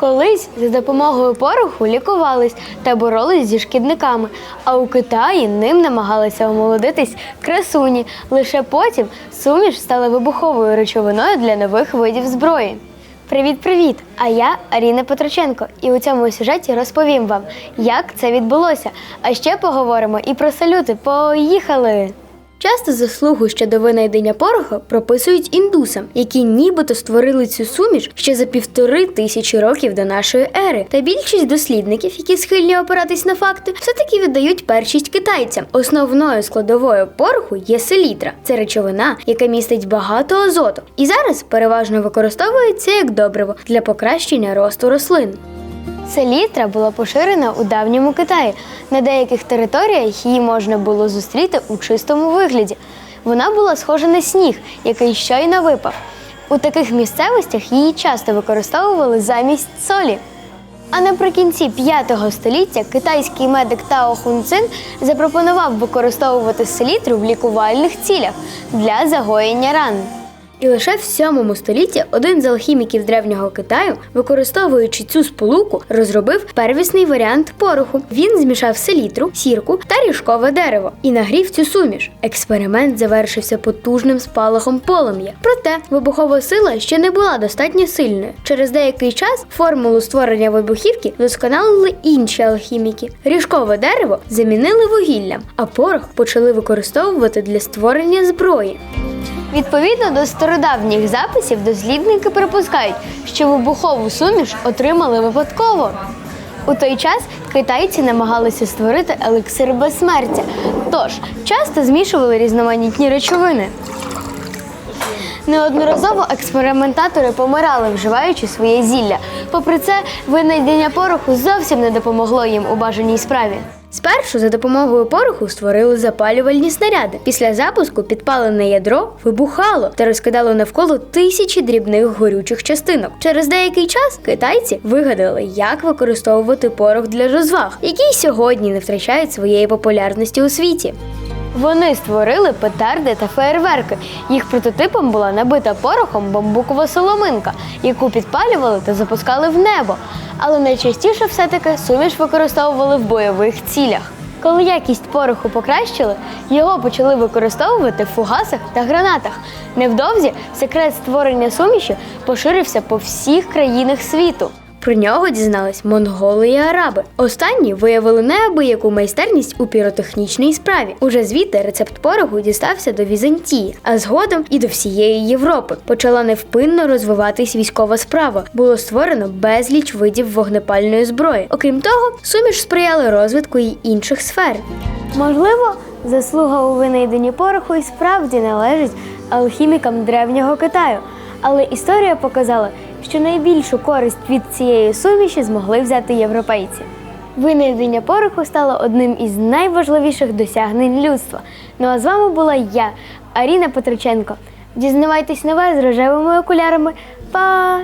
Колись за допомогою пороху лікувались та боролись зі шкідниками, а у Китаї ним намагалися омолодитись красуні. Лише потім суміш стала вибуховою речовиною для нових видів зброї. Привіт-привіт! А я Аріна Петроченко, і у цьому сюжеті розповім вам, як це відбулося. А ще поговоримо і про салюти. Поїхали! Часто заслугу щодо винайдення пороху прописують індусам, які нібито створили цю суміш ще за півтори тисячі років до нашої ери. Та більшість дослідників, які схильні опиратись на факти, все-таки віддають першість китайцям. Основною складовою пороху є селітра. Це речовина, яка містить багато азоту, і зараз переважно використовується як добриво для покращення росту рослин. Селітра була поширена у давньому Китаї. На деяких територіях її можна було зустріти у чистому вигляді. Вона була схожа на сніг, який щойно випав. У таких місцевостях її часто використовували замість солі. А наприкінці 5 століття китайський медик Тао Хун Цин запропонував використовувати селітру в лікувальних цілях для загоєння ран. І лише в 7 столітті один з алхіміків древнього Китаю, використовуючи цю сполуку, розробив первісний варіант пороху. Він змішав селітру, сірку та ріжкове дерево і нагрів цю суміш. Експеримент завершився потужним спалахом полум'я. Проте вибухова сила ще не була достатньо сильною. Через деякий час формулу створення вибухівки вдосконалили інші алхіміки. Ріжкове дерево замінили вугіллям, а порох почали використовувати для створення зброї. Відповідно до стародавніх записів, дослідники припускають, що вибухову суміш отримали випадково. У той час китайці намагалися створити елексир безсмертя, тож часто змішували різноманітні речовини. Неодноразово експериментатори помирали, вживаючи своє зілля. Попри це, винайдення пороху зовсім не допомогло їм у бажаній справі. Спершу за допомогою пороху створили запалювальні снаряди. Після запуску підпалене ядро вибухало та розкидало навколо тисячі дрібних горючих частинок. Через деякий час китайці вигадали, як використовувати порох для розваг, який сьогодні не втрачають своєї популярності у світі. Вони створили петарди та феєрверки. Їх прототипом була набита порохом бамбукова соломинка, яку підпалювали та запускали в небо. Але найчастіше все-таки суміш використовували в бойових цілях. Коли якість пороху покращили, його почали використовувати в фугасах та гранатах. Невдовзі секрет створення суміші поширився по всіх країнах світу. Про нього дізнались монголи і араби. Останні виявили неабияку майстерність у піротехнічній справі. Уже звідти рецепт пороху дістався до Візантії, а згодом і до всієї Європи. Почала невпинно розвиватись військова справа. Було створено безліч видів вогнепальної зброї. Окрім того, суміш сприяли розвитку й інших сфер. Можливо, заслуга у винайденні пороху і справді належить алхімікам древнього Китаю. Але історія показала, що найбільшу користь від цієї суміші змогли взяти європейці. Винайдення пороху стало одним із найважливіших досягнень людства. Ну а з вами була я, Аріна Петриченко. Дізнавайтесь нове з рожевими окулярами. Па!